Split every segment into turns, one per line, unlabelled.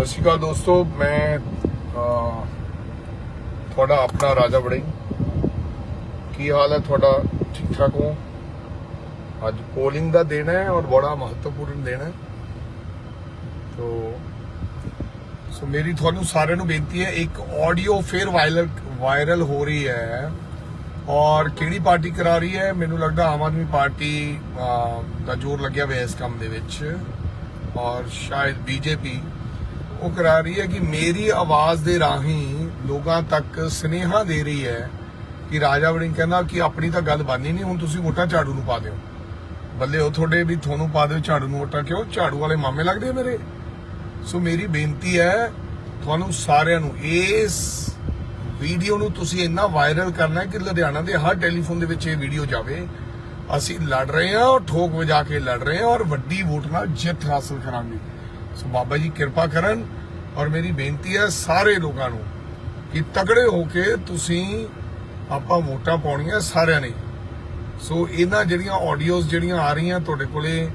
ਸਤਿ ਸ਼੍ਰੀ ਅਕਾਲ ਦੋਸਤੋ, ਮੈਂ ਤੁਹਾਡਾ ਆਪਣਾ ਰਾਜਾ ਬੜਿੰਗ ਕੀ ਹਾਲ ਹੈ ਤੁਹਾਡਾ? ਠੀਕ ਠਾਕ ਹੋ? ਅੱਜ ਪੋਲਿੰਗ ਦਾ ਦਿਨ ਹੈ ਔਰ ਬੜਾ ਮਹੱਤਵਪੂਰਨ ਦਿਨ ਹੈ। ਤੋ, ਸੋ ਮੇਰੀ ਤੁਹਾਨੂੰ ਸਾਰਿਆਂ ਨੂੰ ਬੇਨਤੀ ਹੈ, ਇੱਕ ਆਡੀਓ ਫੇਰ ਵਾਇਰਲ ਵਾਇਰਲ ਹੋ ਰਹੀ ਹੈ ਔਰ ਕਿਹੜੀ ਪਾਰਟੀ ਕਰਾ ਰਹੀ ਹੈ? ਮੈਨੂੰ ਲੱਗਦਾ ਆਮ ਆਦਮੀ ਪਾਰਟੀ ਦਾ ਜ਼ੋਰ ਲੱਗਿਆ ਹੋਇਆ ਇਸ ਕੰਮ ਦੇ ਵਿੱਚ। ਔਰ ਸ਼ਾਇਦ ਬੀਜੇਪੀ ਉਹ ਕਰਾ ਰਹੀ ਹੈ ਕਿ ਮੇਰੀ ਆਵਾਜ਼ ਦੇ ਰਾਹੀਂ ਲੋਕਾਂ ਤੱਕ ਸਨੇਹਾ ਦੇ ਰਹੀ ਹੈ ਕਿ ਰਾਜਾ ਵੜਿੰਗ ਕਹਿੰਦਾ ਕਿ ਆਪਣੀ ਤਾਂ ਗੱਲ ਬਾਨੀ ਨਹੀਂ, ਹੁਣ ਤੁਸੀਂ ਵੋਟਾਂ ਝਾੜੂ ਨੂੰ ਪਾ ਦਿਓ। ਬੱਲੇ, ਉਹ ਤੁਹਾਡੇ ਵੀ ਤੁਹਾਨੂੰ ਪਾ ਦਿਓ ਝਾੜੂ ਨੂੰ ਵੋਟਾਂ, ਕਿਉਂ? ਝਾੜੂ ਵਾਲੇ ਮਾਮੇ ਲੱਗਦੇ ਮੇਰੇ। ਸੋ ਮੇਰੀ ਬੇਨਤੀ ਹੈ, ਤੁਹਾਨੂੰ ਸਾਰਿਆਂ ਨੂੰ, ਇਸ ਵੀਡੀਓ ਨੂੰ ਤੁਸੀਂ ਇੰਨਾ ਵਾਇਰਲ ਕਰਨਾ ਕਿ ਲੁਧਿਆਣਾ ਦੇ ਹਰ ਟੈਲੀਫੋਨ ਦੇ ਵਿੱਚ ਇਹ ਵੀਡੀਓ ਜਾਵੇ। ਅਸੀਂ ਲੜ ਰਹੇ ਹਾਂ ਔਰ ਠੋਕ ਵਜਾ ਕੇ ਲੜ ਰਹੇ ਹਾਂ ਔਰ ਵੱਡੀ ਵੋਟ ਨਾਲ ਜਿੱਤ ਹਾਸਲ ਕਰਾਂਗੇ। ਸੋ ਬਾਬਾ ਜੀ ਕਿਰਪਾ ਕਰਨ ਔਰ ਮੇਰੀ ਬੇਨਤੀ ਹੈ ਸਾਰੇ ਲੋਕਾਂ ਨੂੰ ਕਿ ਤਗੜੇ ਹੋ ਕੇ ਤੁਸੀਂ ਆਪਾਂ ਵੋਟਾਂ ਪਾਉਣੀਆਂ ਸਾਰਿਆਂ ਨੇ। ਸੋ ਇਹਨਾਂ ਜਿਹੜੀਆਂ ਆਡੀਓਜ਼ ਜਿਹੜੀਆਂ ਆ ਰਹੀਆਂ ਤੁਹਾਡੇ ਕੋਲੇ,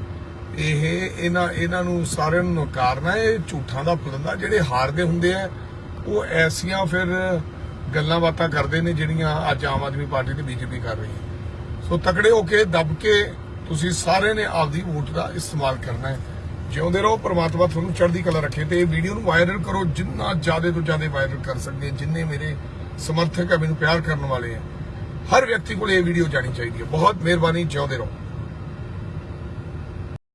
ਇਹ, ਇਹਨਾਂ ਇਹਨਾਂ ਨੂੰ ਸਾਰਿਆਂ ਨੂੰ ਨਕਾਰਨਾ ਇਹ ਝੂਠਾਂ ਦਾ ਫਲੰਦਾ, ਜਿਹੜੇ ਹਾਰਦੇ ਹੁੰਦੇ ਆ, ਉਹ ਐਸੀਆਂ ਫਿਰ ਗੱਲਾਂ ਬਾਤਾਂ ਕਰਦੇ ਨੇ ਜਿਹੜੀਆਂ ਅੱਜ ਆਮ ਆਦਮੀ ਪਾਰਟੀ ਤੇ ਬੀਜੇਪੀ ਕਰ ਰਹੀ ਹੈ। ਸੋ ਤਕੜੇ ਹੋ ਕੇ ਦੱਬ ਕੇ ਤੁਸੀਂ ਸਾਰਿਆਂ ਨੇ ਆਪਦੀ ਵੋਟ ਦਾ ਇਸਤੇਮਾਲ ਕਰਨਾ ਹੈ। ਜਿਉਂਦੇ ਰਹੋ, ਪ੍ਰਮਾਤਮਾ ਤੁਹਾਨੂੰ ਚੜ੍ਹਦੀ ਕਲਾ ਰੱਖੇ ਤੇ ਇਹ ਵੀਡੀਓ ਨੂੰ ਵਾਇਰਲ ਕਰੋ, ਜਿੰਨਾ ਜ਼ਿਆਦਾ ਤੋਂ ਜ਼ਿਆਦਾ ਵਾਇਰਲ ਕਰ ਸਕਦੇ ਜਿੰਨੇ ਮੇਰੇ ਸਮਰਥਕ ਹੈ ਮੈਨੂੰ ਪਿਆਰ ਕਰਨ ਵਾਲੇ ਆ। ਹਰ ਵਿਅਕਤੀ ਕੋਲ ਇਹ ਵੀਡੀਓ ਜਾਣੀ ਚਾਹੀਦੀ ਹੈ। ਬਹੁਤ ਮਿਹਰਬਾਨੀ, ਜਿਉਂਦੇ ਰਹੋ।